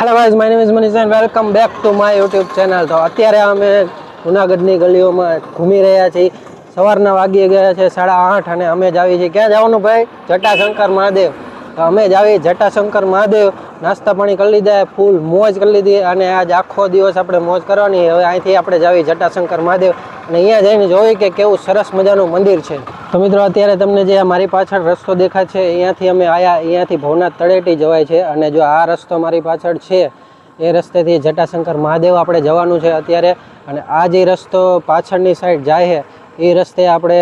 Hello guys my name is Manish and welcome back to my YouTube channel તો અત્યારે અમે જુનાગઢની ગલીઓમાં ઘૂમી રહ્યા છીએ. સવારના વાગી ગયા છે સાડા આઠ અને અમે જ આવી છીએ. ક્યાં જવાનું ભાઈ? જટાશંકર મહાદેવ. તો અમે જ આવી જટાશંકર મહાદેવ નાસ્તા પાણી કરી લીધા, ફૂલ મોજ કરી લીધી અને આજ આખો દિવસ આપણે મોજ કરવાની. હવે અહીંથી આપણે જાવી જટાશંકર મહાદેવ અને અહીંયા જઈને જોઈ કે કેવું સરસ મજાનું મંદિર છે. તો મિત્રો, અત્યારે તમને જે મારી પાછળ રસ્તો દેખાય છે, અહીંયાથી અમે આવ્યા અહીંયાથી ભવનાથ તળેટી જવાય છે અને જો આ રસ્તો મારી પાછળ છે, એ રસ્તેથી જટાશંકર મહાદેવ આપણે જવાનું છે અત્યારે. અને આ જે રસ્તો પાછળની સાઈડ જાય છે, એ રસ્તે આપણે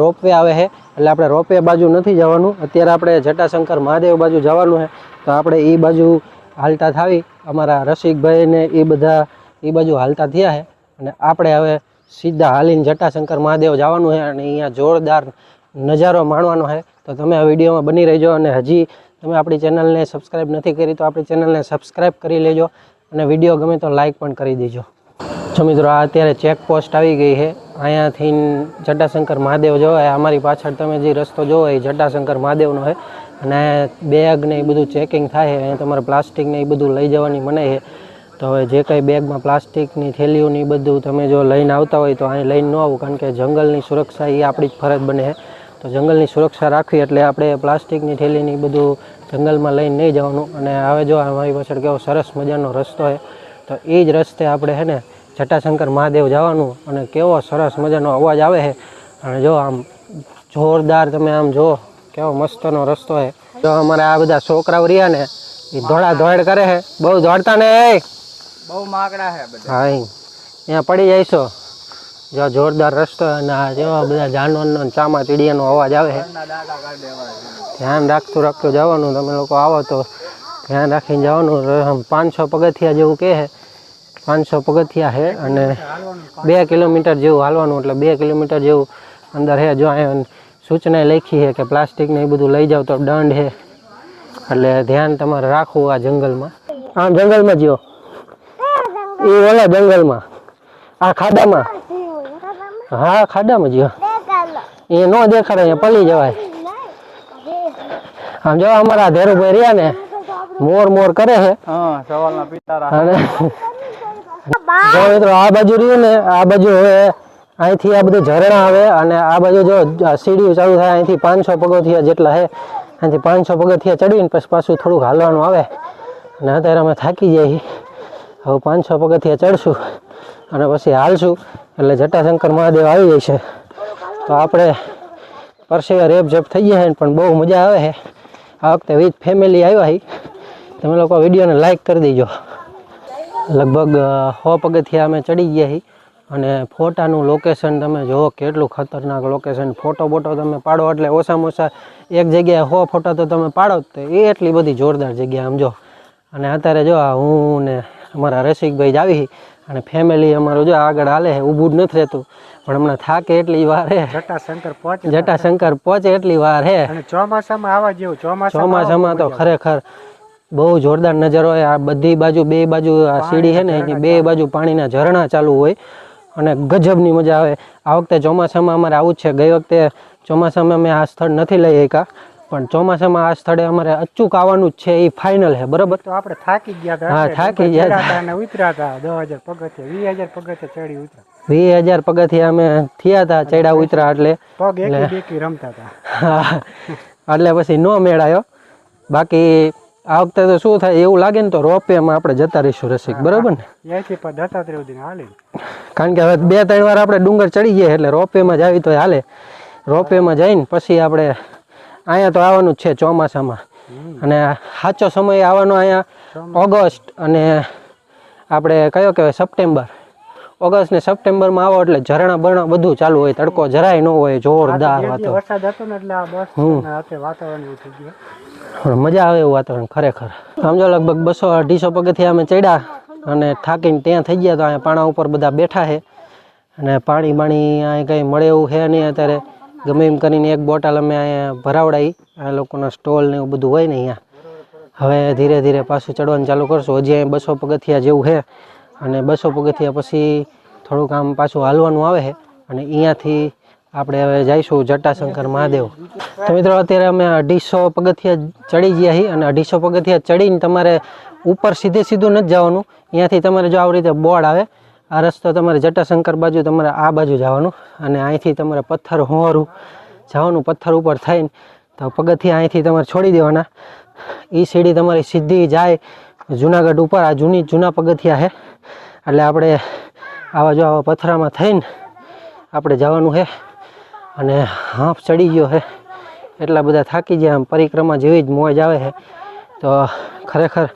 રોપવે આવે છે. એટલે આપણે રોપે બાજુ નથી જવાનું. અત્યારે આપણે જટાશંકર મહાદેવ બાજુ જવાનું છે. તો આપણે એ બાજુ હાલતા થાવી. અમારા રસિકભાઈને એ બધા એ બાજુ હાલતા થયા છે. અને આપણે હવે સીધા હાલીને જટાશંકર મહાદેવ જવાનું છે અને અહીંયા જોરદાર નજારો માણવાનો છે. તો તમે આ વિડીયોમાં બની રહેજો અને હજી તમે આપણી ચેનલને સબસ્ક્રાઈબ નથી કરી તો આપણી ચેનલને સબસ્ક્રાઈબ કરી લેજો. અને વીડિયો ગમે તો લાઈક પણ કરી દેજો. જો મિત્રો, આ અત્યારે ચેક પોસ્ટ આવી ગઈ છે. અહીંયાથી જટાશંકર મહાદેવ જોવાય અમારી પાછળ તમે જે રસ્તો જોવો એ જટાશંકર મહાદેવનો છે. અને બેગ ને એ બધું ચેકિંગ થાય છે, અહીંયા તમારે પ્લાસ્ટિક ને એ બધું લઈ જવાની મનાઈ છે. તો હવે જે કંઈ બેગમાં પ્લાસ્ટિકની થેલીઓ ને એ બધું તમે જો લઈને આવતા હોય તો અહીં લઈને ન આવું, કારણ કે જંગલની સુરક્ષા એ આપણી જ ફરજ બને છે. તો જંગલની સુરક્ષા રાખવી એટલે આપણે પ્લાસ્ટિકની થેલીની બધું જંગલમાં લઈને નહીં જવાનું. અને હવે જો અમારી પાછળ કેવો સરસ મજાનો રસ્તો છે, તો એ જ રસ્તે આપણે છે ને જટાશંકર મહાદેવ જવાનું અને કેવો સરસ મજાનો અવાજ આવે છે. અને જો આમ જોરદાર તમે આમ જો કેવો મસ્તનો રસ્તો છે. જો અમારે આ બધા છોકરાઓ રહ્યા ને એ ધોળા ધોડ કરે છે. બહુ દોડતા ને એ! બહુ માગડા છે હા. અહીંયા પડી જઈશો જો જોરદાર રસ્તો અને આ જેવા બધા જાનવરનો ચામા ચીડિયાનો અવાજ આવે છે. ધ્યાન રાખતું રાખતું જવાનું તમે લોકો આવો તો ધ્યાન રાખીને જવાનું. પાંચસો પગથિયા જેવું કહે છે. પાંચસો પગથિયા છે અને બે કિલોમીટર જેવું હાલવાનું એટલે બે કિલોમીટર જેવું અંદર છે. જો અહીંયા સૂચના લખી છે કે પ્લાસ્ટિક ને એ બધું લઈ જાવ તો દંડ છે. એટલે ધ્યાન તમારે રાખવું આ જંગલમાં. આ જંગલમાં જો એ ઓલા જંગલમાં. આ ખાડામાં. હા ખાડામાં જો એ ન દેખાડે અહીંયા પલી જવાય. આમ જો અમારા ધેરુભાઈ રહ્યા ને મોર મોર કરે છે. હા પિતારા જો મિત્રો, આ બાજુ રહ્યું ને, આ બાજુ હવે અહીંથી આ બધું ઝરણા આવે અને આ બાજુ જો સીડીઓ ચાલુ થાય, અહીંથી પાંચસો પગથિયા જેટલા છે અહીંથી પાંચસો પગથિયા ચડીને પછી પાછું થોડુંક હાલવાનું આવે. અને અત્યારે અમે થાકી જઈએ હવે પાંચસો પગથિયા ચડશું અને પછી હાલશું. એટલે જટાશંકર મહાદેવ આવી છે. તો આપણે પરસેવા રેપ જેપ થઈ જાય પણ બહુ મજા આવે છે. આ વખતે વિથ ફેમિલી આવ્યા છે તમે લોકો વિડીયોને લાઈક કરી દેજો. લગભગ સો પગથિયા અમે ચડી ગયા છીએ અને ફોટાનું લોકેશન તમે જુઓ કેટલું ખતરનાક લોકેશન ફોટો બોટો તમે પાડો એટલે ઓછામાં ઓછા એક જગ્યાએ સો ફોટા તો તમે પાડો જ તો એ એટલી બધી જોરદાર જગ્યા આમ જો. અને અત્યારે જો આ હું ને અમારા રસિકભાઈ જ આવી અને ફેમિલી અમારું જો આગળ હાલે છે ઊભું જ નથી રહેતું. પણ હમણાં થાકે એટલી વાર હે. જટાશંકર પહોંચે જટાશંકર પહોંચે એટલી વાર હે. ચોમાસામાં આવા જેવું ચોમાસામાં તો ખરેખર બહુ જોરદાર નજારો હોય. આ બધી બાજુ બે બાજુ આ સીડી છે ને એની બે બાજુ પાણીના ઝરણા ચાલુ હોય અને ગજબની મજા આવે. આ વખતે ચોમાસામાં અમારે આવું જ છે. ગઈ વખતે ચોમાસામાં અમે આ સ્થળ નથી લઈ શક્યા પણ ચોમાસામાં આ સ્થળે અમારે અચૂક આવવાનું જ છે. એ ફાઇનલ છે. બરાબર? તો આપણે થાકી ગયા હતા. હા, થાકી ગયા હતા. અને ઉતર્યા હતા. દસ હજાર પગથિયા વીસ હજાર પગથિયા ચડી ઉતર્યા. વીસ હજાર પગથિયા અમે થયા હતા ચડ્યા ઉતરા એટલે. પગ એકી રમતા હતા. એટલે પછી નો મેળાયો. બાકી આ વખતે તો શું થાય એવું લાગે ને તો રોપવેમાં આપણે જતા રહીશું રસિક બરાબર ને? કારણ કે હવે બે ત્રણ વાર આપણે ડુંગર ચડી ગયા એટલે રોપવેમાં જ આવી તો હાલે. રોપવેમાં જઈને પછી આપણે અહીંયા તો આવવાનું જ છે ચોમાસામાં. અને સાચો સમય આવવાનો અહીંયા ઓગસ્ટ અને આપણે કયો કહેવાય સપ્ટેમ્બર. ઓગસ્ટ ને સપ્ટેમ્બરમાં આવો એટલે ઝરણા બરણા બધું ચાલુ હોય તડકો જરાય ન હોય જોરદાર વાતો. વરસાદ હતો ને એટલે આ બસ વાતાવરણ થઈ ગયું. પણ મજા આવે એવું વાતાવરણ ખરેખર. સમજો લગભગ બસો અઢીસો પગથિયા અમે ચડ્યા અને થાકીને ત્યાં થઈ ગયા તો અહીંયા પાણા ઉપર બધા બેઠા છે. અને પાણી બાણી અહીં કંઈ મળે એવું છે નહીં અત્યારે. ગમે એમ કરીને એક બોટલ અમે અહીંયા ભરાવડાવી આ લોકોના સ્ટોલ ને એવું બધું હોય ને અહીંયા. હવે ધીરે ધીરે પાછું ચડવાનું ચાલુ કરશું. હજી અહીં બસો પગથિયા જેવું છે. અને બસો પગથિયા પછી થોડુંક આમ પાછું હાલવાનું આવે છે. અને અહીંયાથી આપણે હવે જઈશું જટાશંકર મહાદેવ. તો મિત્રો, અત્યારે અમે અઢીસો પગથિયા ચડી ગયા છીએ અને અઢીસો પગથિયા ચડીને તમારે ઉપર સીધે સીધું નથી જવાનું. અહીંયાથી તમારે જો આવી રીતે બોર્ડ આવે, આ રસ્તો તમારે જટાશંકર બાજુ, તમારે આ બાજુ જવાનું અને અહીંથી તમારે પથ્થર હોવાનું, જવાનું પથ્થર ઉપર થઈને તો પગથિયા અહીંથી તમારે છોડી દેવાના. એ સીડી તમારી સીધી જાય જુનાગઢ ઉપર, આ જૂની, જૂના પગથિયા છે. એટલે આપણે આવા જો આવા પથરામાં થઈને આપણે જવાનું છે. અને હાંફ ચડી ગયો છે એટલા બધા થાકી ગયા, આમ પરિક્રમા જેવી જ મોજ આવે છે તો ખરેખર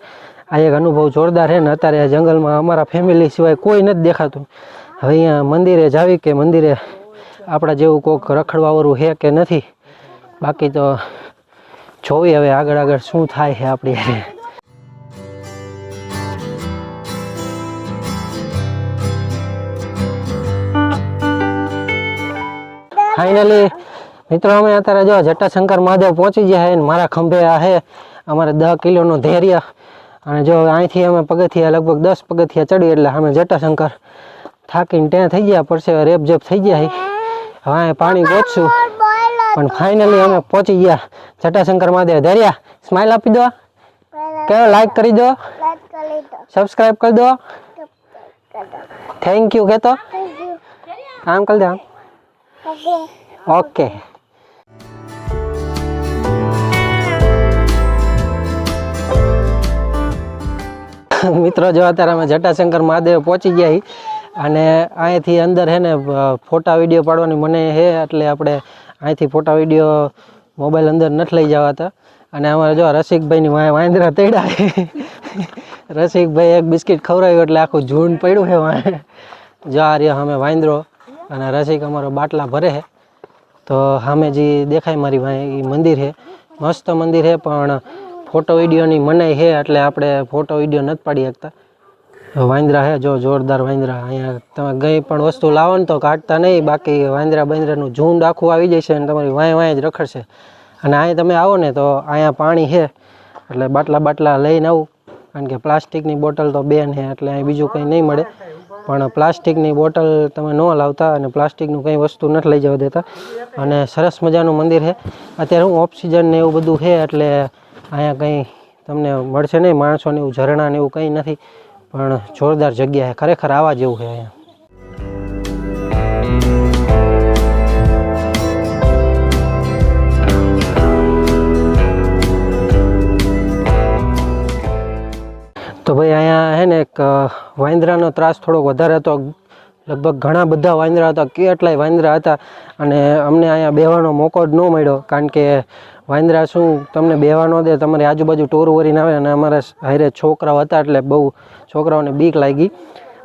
આ એક અનુભવ જોરદાર છે ને, અત્યારે જંગલમાં અમારા ફેમિલી સિવાય કોઈ નથી દેખાતું. હવે અહીંયા મંદિરે જાવી કે મંદિરે આપણા જેવું કોઈક રખડવાવાળું છે કે નથી? બાકી તો જોવી હવે આગળ આગળ શું થાય છે આપણી ફાઇનલી મિત્રો અમે અત્યારે જો જટાશંકર મહાદેવ પહોંચી ગયા છે ને મારા ખંભે આ છે અમારે દસ કિલોનું ધૈર્ય. અને જો અહીંથી અમે પગથિયા લગભગ દસ પગથિયા ચડી એટલે અમે જટાશંકર થાકીને ત્યાં થઈ ગયા. પડશે રેપ જેપ થઈ ગયા. હવે અહીં પાણી પહોંચશું પણ ફાઇનલી અમે પહોંચી ગયા. જટાશંકર મહાદેવ ધૈર્યા. સ્માઇલ આપી દો. કયો લાઈક કરી દો. સબસ્ક્રાઈબ કરી દો. થેન્ક યુ કહેતો આમ કરી દે આમ. ઓકે. મિત્રો, જો અત્યારે અમે જટાશંકર મહાદેવ પહોંચી ગયા અને અહીંથી અંદર હે ને ફોટા વીડિયો પાડવાની મને હે એટલે આપણે અહીંથી ફોટા વીડિયો મોબાઈલ અંદર નથી લઈ જવાતા. અને અમારે જો રસિકભાઈની વાંય, વાંદરા તેડા રસિકભાઈ એક બિસ્કિટ ખવડાવ્યું એટલે આખું ઝૂંડ પડ્યું છે વાંય. જો આ રહ્યો અમે વાંદરો. અને રસિક અમારો બાટલા ભરે છે. તો સામે જે દેખાય મારી ભાઈ એ મંદિર છે. મસ્ત મંદિર છે, પણ ફોટો વિડીયોની મનાઈ છે, એટલે આપણે ફોટો વીડિયો નથી પાડી શકતા. વાંદરા છે, જો જોરદાર વાંદરા. અહીંયા તમે કંઈ પણ વસ્તુ લાવો ને તો કાઢતા નહીં. બાકી વાંદરા બાંદરાનું ઝુંડ આખું આવી જશે અને તમારી વાંય વાંય જ રખડશે. અને અહીંયા તમે આવો ને તો અહીંયા પાણી છે. એટલે બાટલા બાટલા લઈને આવું. કારણ કે પ્લાસ્ટિકની બોટલ તો બેન છે, એટલે અહીં બીજું કંઈ નહીં મળે. પણ પ્લાસ્ટિકની બોટલ તમે ન લાવતા અને પ્લાસ્ટિકનું કંઈ વસ્તુ નથી લઈ જવા દેતા. અને સરસ મજાનું મંદિર છે. અત્યારે હું ઓક્સિજન ને એવું બધું છે એટલે અહીંયા કંઈ તમને મળશે નહીં, માણસોને એવું, ઝરણા ને એવું કંઈ નથી. પણ જોરદાર જગ્યા છે. ખરેખર આવા જેવું છે અહીંયા. તો ભાઈ અહીંયા હે ને એક વાંદરાનો ત્રાસ થોડોક વધારે હતો. લગભગ ઘણા બધા વાંદરા હતા, કેટલાય વાંદરા હતા. અને અમને અહીંયા બેહવાનો મોકો જ ન મળ્યો, કારણ કે વાંદરા શું, તમને બેહવા ન દે, તમારી આજુબાજુ ટોર વરીને આવે અને અમારા હારે છોકરાઓ હતા એટલે બહુ છોકરાઓને બીક લાગી.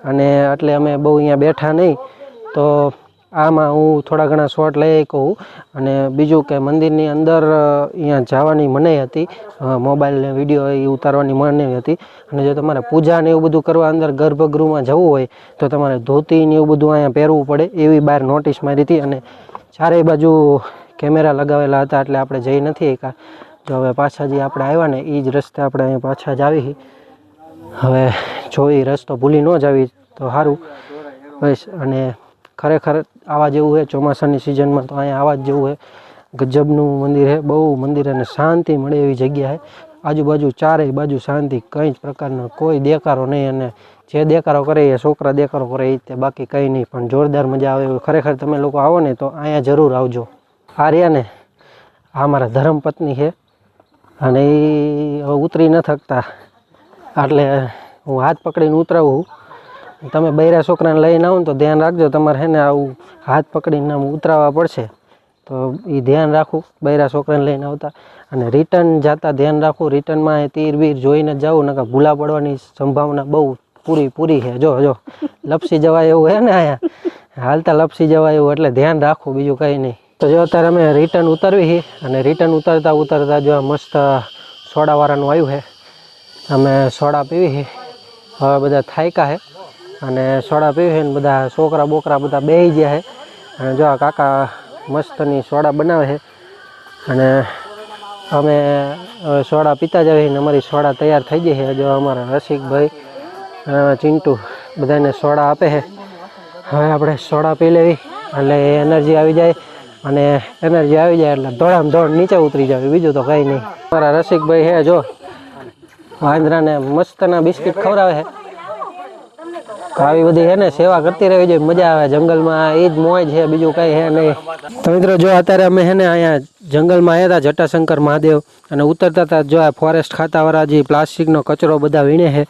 અને એટલે અમે બહુ અહીંયા બેઠા નહીં. તો આમાં હું થોડા ઘણા શોર્ટ લઈ કહું અને બીજું કે મંદિરની અંદર અહીંયા જવાની મનાઈ હતી. મોબાઈલને વીડિયો એ ઉતારવાની મનાઈ હતી. અને જો તમારે પૂજા ને એવું બધું કરવા અંદર ગર્ભગૃહમાં જવું હોય, તો તમારે ધોતી ને એવું બધું અહીંયા પહેરવું પડે. એવી બહાર નોટિસ મારી હતી અને ચારેય બાજુ કેમેરા લગાવેલા હતા, એટલે આપણે જઈ નથી એકા જો હવે પાછા જે આપણે આવ્યા ને એ જ રસ્તે આપણે અહીંયા પાછા જ આવી હવે જો એ રસ્તો ભૂલી ન જાવી તો સારું. બસ, અને ખરેખર આવા જેવું છે ચોમાસાની સિઝનમાં તો અહીંયા આવા જ જેવું છે ગજબનું મંદિર છે બહુ મંદિર અને શાંતિ મળે એવી જગ્યા છે આજુબાજુ ચારેય બાજુ શાંતિ, કંઈ જ પ્રકારનો કોઈ દેકારો નહીં અને જે દેકારો કરે એ છોકરા દેકારો કરે એ તે બાકી કંઈ નહીં. પણ જોરદાર મજા આવે ખરેખર તમે લોકો આવો ને તો અહીંયા જરૂર આવજો. આર્યાને આ મારા ધર્મપત્ની છે અને એ ઉતરી ન થકતા. એટલે હું હાથ પકડીને ઉતરાવું. તમે બૈરા છોકરાને લઈને આવો ને તો ધ્યાન રાખજો, તમારે હે ને આવું હાથ પકડીને ઉતરાવવા પડશે. તો એ ધ્યાન રાખવું બૈરા છોકરાને લઈને આવતા. અને રિટર્ન જતાં ધ્યાન રાખવું રિટર્નમાં એ તીર બીર જોઈને જ જવું નકર ભૂલા પડવાની સંભાવના બહુ પૂરી પૂરી છે. જો જો, લપસી જવાય એવું હે ને અહીંયા? હાલતા લપસી જવાય એવું, એટલે ધ્યાન રાખવું બીજું કંઈ નહીં. તો જો અત્યારે અમે રિટર્ન ઉતરવી છે, અને રિટર્ન ઉતરતા ઉતરતા જો મસ્ત સોડાવાળાનું આવ્યું છે. અમે સોડા પીવી છે. હવે બધા થાયકા છે. અને સોડા પીવી છે ને બધા છોકરા બોકરા બધા બે ગયા છે. અને જો કાકા મસ્તની સોડા બનાવે છે. અને અમે સોડા પીતા જ આવીએ ને અમારી સોડા તૈયાર થઈ ગઈ છે. જો અમારા રસિકભાઈ ચિંટુ બધાને સોડા આપે છે. હવે આપણે સોડા પી લેવી એટલે એનર્જી આવી જાય. અને એનર્જી આવી જાય એટલે દોડામ દોડ નીચે ઉતરી જાય બીજું તો કંઈ નહીં. મારા રસિકભાઈ હે જો. વાંદરાને મસ્તના બિસ્કિટ ખવડાવે છે. આવી બધી હે ને, સેવા કરતી રહેવી જોઈએ, મજા આવે. જંગલમાં એ જ મોજ છે, બીજું કંઈ હે નહીં. તો મિત્રો, જો અત્યારે અમે હે ને અહીંયા જંગલમાં આવ્યા હતા, જટાશંકર મહાદેવ, અને ઉતરતા હતા જો આ ફોરેસ્ટ ખાતાવાળા જે પ્લાસ્ટિકનો કચરો બધા વીણે છે,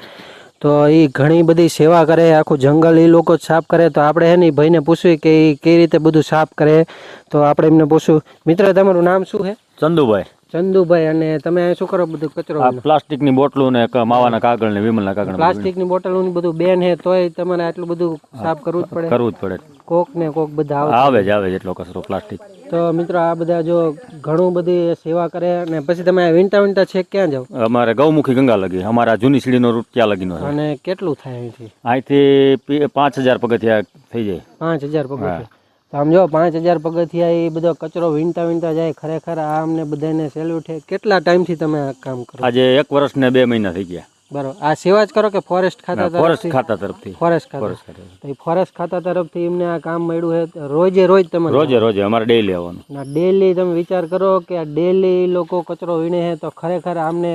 તો એ ઘણી બધી સેવા કરે, આખું જંગલ એ લોકો જ સાફ કરે. તો આપણે હે ને ભાઈને પૂછવી કે એ કઈ રીતે બધું સાફ કરે, તો આપણે એમને પૂછ્યું મિત્ર, તમારું નામ શું છે ચંદુભાઈ. ચંદુભાઈ અને તમે શું કરો બધું? કચરો પ્લાસ્ટિક પ્લાસ્ટિકની બોટલો ને માવાના કાગળ ને વિમલના કાગળ પ્લાસ્ટિકની બોટલો ને બધું બેન હે તોય તમારે આટલું બધું સાફ કરવું જ પડે. કરવું જ પડે. કોક ને કોક બધા આવે જ આવે એટલો કચરો પ્લાસ્ટિક. તો મિત્રો આ બધા જો ઘણું બધી સેવા કરે અને પછી તમે વીંટા વીંટા છે ક્યાં જાવ અમારે ગૌમુખી ગંગા લગી અમારા જૂની સીડીનો રૂટ ત્યાં લગીનો અને કેટલું થાય અહીંથી? અહીંથી પાંચ હજાર પગથિયા થઈ જાય. પાંચ હજાર પગથિયા. તો આમ જો પાંચ હજાર પગથિયા એ બધો કચરો વીણતા વીણતા જાય ખરેખર. આ અમને બધાને સેલ્યુટ છે કેટલા ટાઈમથી તમે આ કામ કરો? આજે એક વર્ષ ને બે મહિના થઈ ગયા. બરોબર. આ સેવા જ કરો કે ફોરેસ્ટ ખાતા ફોરેસ્ટ ખાતા તરફથી. ફોરેસ્ટ ખાતા. ફોરેસ્ટ ખાતા તો ફોરેસ્ટ ખાતા તરફથી એમને આ કામ મળ્યું છે રોજે રોજ તમે રોજે રોજે અમારે ડેલી આવવાનું. ના ડેલી તમે વિચાર કરો કે આ ડેલી લોકો કચરો વીણે છે તો ખરેખર આમને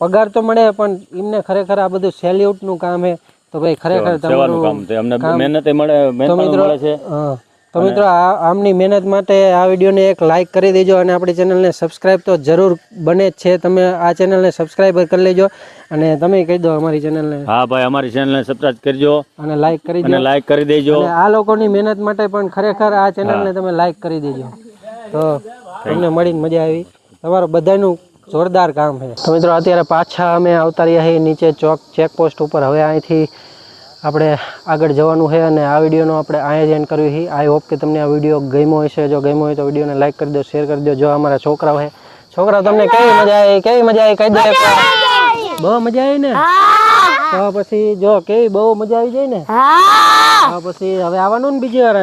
પગાર તો મળે પણ એમને ખરેખર આ બધું સેલ્યુટનું કામ છે તો ભાઈ ખરેખર તમારું કામ અમને મહેનત મળે મહેનત મળે છે. હા. તો મિત્રો આ આમની મહેનત માટે આ વિડીયોને એક લાઇક કરી દેજો અને આપણી ચેનલને સબસ્ક્રાઈબ તો જરૂર બને જ છે. તમે આ ચેનલને સબસ્ક્રાઈબર કરી લેજો અને તમે કહી દો અમારી ચેનલને હા ભાઈ અમારી ચેનલને સબસ્ક્રાઇબ કરજો અને લાઈક કરી અને લાઇક કરી દેજો. અને આ લોકોની મહેનત માટે પણ ખરેખર આ ચેનલને તમે લાઈક કરી દેજો. તો તમને મળીને મજા આવી. તમારું બધાનું જોરદાર કામ છે તો મિત્રો અત્યારે પાછા અમે આવતા રહ્યા છીએ નીચે ચોક ચેકપોસ્ટ ઉપર. હવે અહીંથી આપણે આગળ જવાનું છે અને આ વિડીયોનો આપણે અહીંયા જ એન્ડ કર્યું છે. આઈ હોપ કે તમને આ વીડિયો ગમ્યો હશે. જો ગમ્યો હોય તો વિડીયોને લાઈક કરી દો શેર કરી દો. જો અમારા છોકરાઓ છે છોકરાઓ તમને કેવી મજા આવી. કેવી મજા આવી? કહી દો બહુ મજા આવી ને? તો પછી જો કેવી બહુ મજા આવી જાય ને? તો પછી હવે આવવાનું ને બીજી વાર?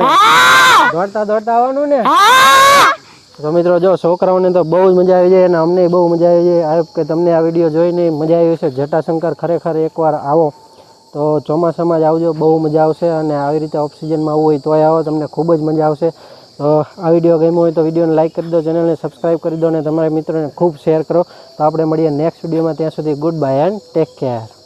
દોડતા દોડતા આવવાનું ને? તો મિત્રો જો છોકરાઓને તો બહુ જ મજા આવી જાય અને અમને બહુ મજા આવી જાય. આઈ હોપ કે તમને આ વીડિયો જોઈને મજા આવી હશે. જટાશંકર ખરેખર એકવાર આવો. તો ચોમાસામાં જ આવજો, બહુ મજા આવશે અને આવી રીતે ઓફ સિઝનમાં આવવું હોય તોય આવો, તમને ખૂબ જ મજા આવશે. તો આ વીડિયો ગમ્યો હોય તો વિડીયોને લાઇક કરી દો, ચેનલને સબસ્ક્રાઈબ કરી દો અને તમારા મિત્રોને ખૂબ શેર કરો. તો આપણે મળીએ નેક્સ્ટ વિડીયોમાં, ત્યાં સુધી good bye and take care.